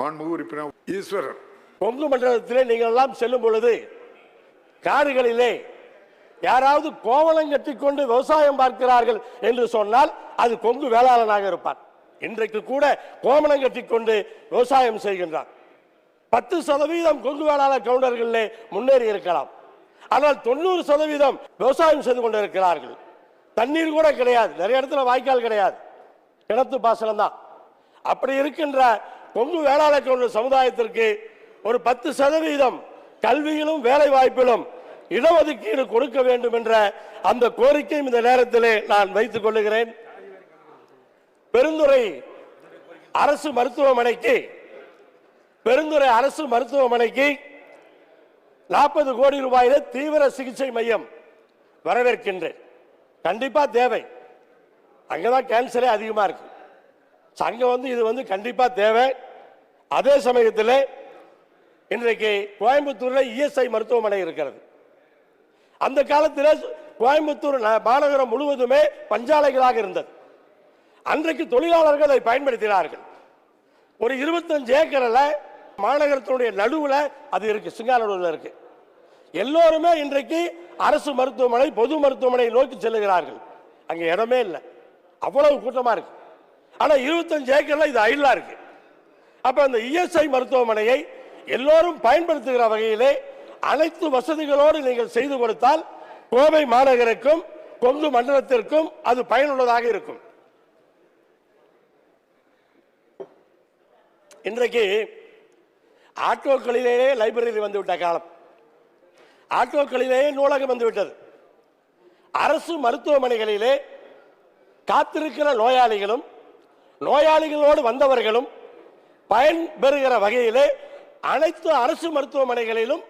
மாண்புமிகு உறுப்பினர் ஈஸ்வரன். கொங்கு மண்டலத்திலே நீங்கள் எல்லாம் செல்லும் பொழுது காடுகளிலே யாராவது கோவலம் கட்டிக்கொண்டு விவசாயம் பார்க்கிறார்கள் என்று சொன்னால் அது கொங்கு வேளாளனாக இருப்பார் இன்றைக்கு கூட கோமணம் கட்டிக்கொண்டு விவசாயம் செய்கின்றார் பத்து சதவீதம் கொங்கு வேளாளர் கவுண்டர்களிலே முன்னேறி இருக்கலாம். ஆனால் தொண்ணூறு சதவீதம் விவசாயம் செய்து கொண்டிருக்கிறார்கள். தண்ணீர் கூட கிடையாது. நிறைய இடத்துல வாய்க்கால் கிடையாது. கிணத்து பாசனம் தான் அப்படி இருக்கின்ற கொங்கு வேளாளர் கவுண்டர் சமுதாயத்திற்கு ஒரு பத்து சதவீதம் கல்வியிலும் வேலை வாய்ப்பிலும் இடஒதுக்கீடு கொடுக்க வேண்டும் என்ற அந்த கோரிக்கையும் இந்த நேரத்திலே நான் வைத்துக் கொள்ளுகிறேன். பெருந்துறை அரசு மருத்துவமனைக்கு பெருந்துறை அரசு மருத்துவமனைக்கு நாற்பது கோடி ரூபாயில தீவிர சிகிச்சை மையம் வரவேற்கின்றேன். கண்டிப்பா தேவை. அங்கதான் கேன்சரே அதிகமா இருக்கு. So, அங்க வந்து இது வந்து கண்டிப்பா தேவை. அதே சமயத்தில் இன்றைக்கு கோயம்புத்தூரில் இஎஸ்ஐ மருத்துவமனை இருக்கிறது. அந்த காலத்தில் கோயம்புத்தூர் ந- மாநகரம் முழுவதுமே பஞ்சாலைகளாக இருந்தது. அன்றைக்கு தொழிலாளர்கள் அதை பயன்படுத்தினார்கள். ஒரு இருபத்தஞ்சு ஏக்கரில் மாநகரத்தினுடைய நடுவில் அது இருக்கு சிங்காநல்லூர்ல இருக்கு. எல்லோருமே இன்றைக்கு அரசு மருத்துவமனை பொது மருத்துவமனை நோக்கி செல்லுகிறார்கள். அங்கே இடமே இல்லை. அவ்வளவு கூட்டமாக இருக்கு. ஆனால் இருபத்தஞ்சு ஏக்கரில் இது ஐலா இருக்குது அப்ப அந்த இஎஸ்ஐ மருத்துவமனையை எல்லோரும் பயன்படுத்துகிற வகையிலே அனைத்து வசதிகளோடு நீங்கள் செய்து கொடுத்தால் கோவை மாநகருக்கும் கொங்கு மண்டலத்திற்கும் அது பயனுள்ளதாக இருக்கும். இன்றைக்கு ஆட்டோக்களிலேயே லைப்ரரி வந்துவிட்ட காலம். ஆட்டோக்களிலேயே நூலகம் வந்துவிட்டது. அரசு மருத்துவமனைகளிலே காத்திருக்கிற நோயாளிகளும் நோயாளிகளோடு வந்தவர்களும் பயன் பெறுகிற வகையிலே அனைத்து அரசு மருத்துவமனைகளிலும்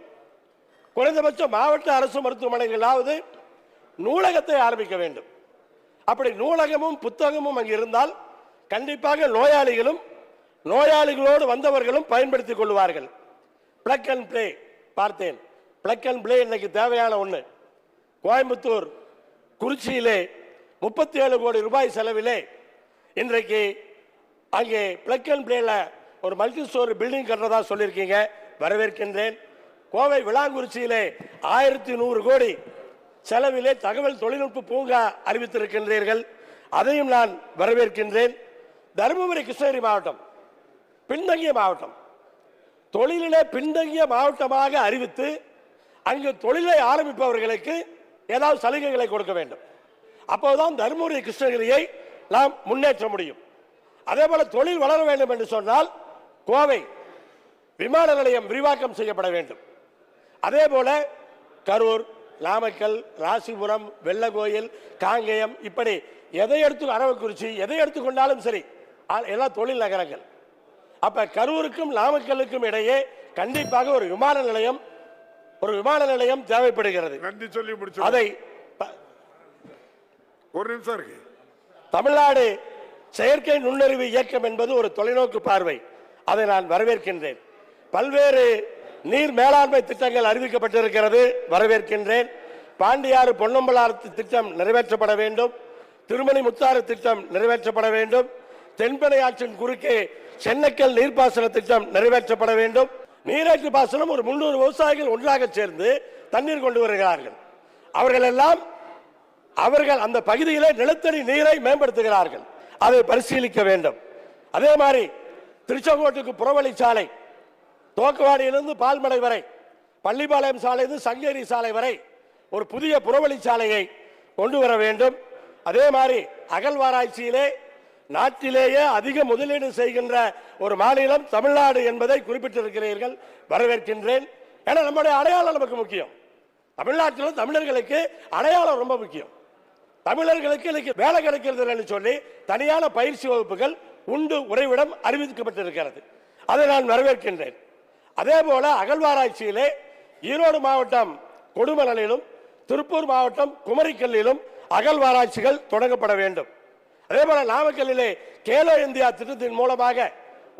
குறைந்தபட்ச மாவட்ட அரசு மருத்துவமனைகளாவது நூலகத்தை ஆரம்பிக்க வேண்டும். அப்படி நூலகமும் புத்தகமும் அங்கு இருந்தால் கண்டிப்பாக நோயாளிகளும் நோயாளிகளோடு வந்தவர்களும் பயன்படுத்திக் கொள்வார்கள். பிளக் அண்ட் பிளே பார்த்தேன். பிளக் அண்ட் பிளே இன்னைக்கு தேவையான ஒன்று கோயம்புத்தூர் குறிச்சியிலே முப்பத்தி ஏழு கோடி ரூபாய் செலவிலே இன்றைக்கு அங்கே பிளக் அண்ட் பிளேல ஒரு மல்டி ஸ்டோரி பில்டிங் கட்டுறதா சொல்லியிருக்கீங்க. வரவேற்கின்றேன். கோவை விளாங்குறிச்சியிலே ஆயிரத்தி நூறு கோடி செலவிலே தகவல் தொழில்நுட்ப பூங்கா அறிவித்திருக்கின்றீர்கள். அதையும் நான் வரவேற்கின்றேன். தருமபுரி கிருஷ்ணகிரி மாவட்டம் பின்தங்கிய மாவட்டம். தொழிலிலே பின்தங்கிய மாவட்டமாக அறிவித்து அங்கு தொழிலை ஆரம்பிப்பவர்களுக்கு ஏதாவது சலுகைகளை கொடுக்க வேண்டும். அப்போதுதான் தருமபுரி கிருஷ்ணகிரியை நாம் முன்னேற்ற முடியும். அதே போல தொழில் வளர வேண்டும் என்று சொன்னால் கோவை விமான நிலையம் விரிவாக்கம் செய்யப்பட வேண்டும். அதே போல கரூர் நாமக்கல் ராசிபுரம் வெள்ளகோயில் காங்கேயம் இப்படி எதை எடுத்து அரவக்குறிச்சி எதை எடுத்துக்கொண்டாலும் சரி எல்லாம் தொழில் நகரங்கள். அப்ப கரூருக்கும் நாமக்கலுக்கும் இடையே கண்டிப்பாக ஒரு விமான நிலையம் ஒரு விமான நிலையம் தேவைப்படுகிறது. நன்றி சொல்லி முடிச்சு அதை ஒரு நிமிஷம் இருக்கு. தமிழ்நாடு செயற்கை நுண்ணறிவு இயக்கம் என்பது ஒரு தொலைநோக்கு பார்வை. அதை நான் வரவேற்கின்றேன். பல்வேறு நீர் மேலாண்மை திட்டங்கள் அறிவிக்கப்பட்டிருக்கிறது வரவேற்கின்றேன். பாண்டியாறு பொன்னம்பலாறு திட்டம் நிறைவேற்றப்பட வேண்டும். திருமணி முத்தாறு திட்டம் நிறைவேற்றப்பட வேண்டும். தென்பெண்ணை ஆற்றின் குறுக்கே சென்னைக்கல் நீர்ப்பாசன திட்டம் நிறைவேற்றப்பட வேண்டும். நீரேற்று பாசனம் ஒரு முன்னூறு விவசாயிகள் ஒன்றாக சேர்ந்து தண்ணீர் கொண்டு வருகிறார்கள். அவர்கள் எல்லாம் அவர்கள் அந்த பகுதியிலே நிலத்தடி நீரை மேம்படுத்துகிறார்கள். அதை பரிசீலிக்க வேண்டும். அதே மாதிரி திருச்செங்கோட்டுக்கு புறவழி சாலை தோக்குவாடியிலிருந்து பால்மடை வரை பள்ளிபாளையம் சாலையிலிருந்து சங்கேரி சாலை வரை ஒரு புதிய புறவழி சாலையை கொண்டு வர வேண்டும். அதே மாதிரி அகழ்வாராய்ச்சியிலே நாட்டிலேயே அதிக முதலீடு செய்கின்ற ஒரு மாநிலம் தமிழ்நாடு என்பதை குறிப்பிட்டிருக்கிறீர்கள் வரவேற்கின்றேன். ஏன்னா நம்முடைய அடையாளம் நமக்கு முக்கியம். தமிழ்நாட்டிலும் தமிழர்களுக்கு அடையாளம் ரொம்ப முக்கியம். தமிழர்களுக்கு இன்னைக்கு வேலை கிடைக்கிறது சொல்லி தனியான பயிற்சி வகுப்புகள் உண்டு உறைவிடம் அறிவிக்கப்பட்டிருக்கிறது. அதை நான் வரவேற்கின்றேன். அதே போல அகழ்வாராய்ச்சியிலே ஈரோடு மாவட்டம் கொடுமணலிலும் திருப்பூர் மாவட்டம் குமரிக்கல்லிலும் அகழ்வாராய்ச்சிகள் தொடங்கப்பட வேண்டும். அதே போல நாமக்கல்லிலே கேலோ இந்தியா திட்டத்தின் மூலமாக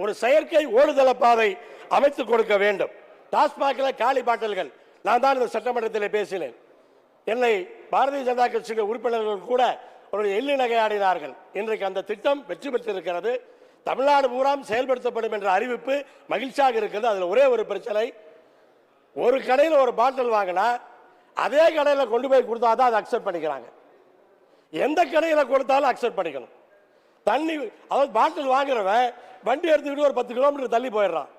ஒரு செயற்கை ஓடுதள பாதை அமைத்து கொடுக்க வேண்டும். டாஸ்மாகில் காலி பாட்டல்கள். நான் தான் இந்த சட்டமன்றத்தில் பேசினேன். என்னை பாரதிய ஜனதா கட்சியின் உறுப்பினர்கள் கூட ஒரு எள்ளி நகையாடினார்கள் இன்றைக்கு அந்த திட்டம் வெற்றி பெற்றிருக்கிறது. தமிழ்நாடு பூராம் செயல்படுத்தப்படும் என்ற அறிவிப்பு மகிழ்ச்சியாக இருக்கிறது. அதில் ஒரே ஒரு பிரச்சனை ஒரு கடையில் ஒரு பாட்டில் வாங்கினா அதே கடையில் கொண்டு போய் கொடுத்தா தான் அதை அக்செப்ட் பண்ணிக்கிறாங்க. எந்த கடையில் கொடுத்தாலும் அக்செப்ட் பண்ணிக்கணும். தண்ணி அதாவது பாட்டில் வாங்குறவன் வண்டி எடுத்துக்கிட்டு ஒரு பத்து கிலோமீட்டர் தள்ளி போயிடுறான்.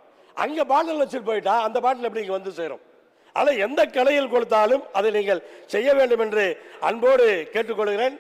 அங்கே பாட்டில் வச்சுட்டு போயிட்டா அந்த பாட்டில் எப்படி இங்கே வந்து சேரும்? அதை எந்த கடையில் கொடுத்தாலும் அதை நீங்கள் செய்ய வேண்டும் என்று அன்போடு கேட்டுக்கொள்கிறேன்.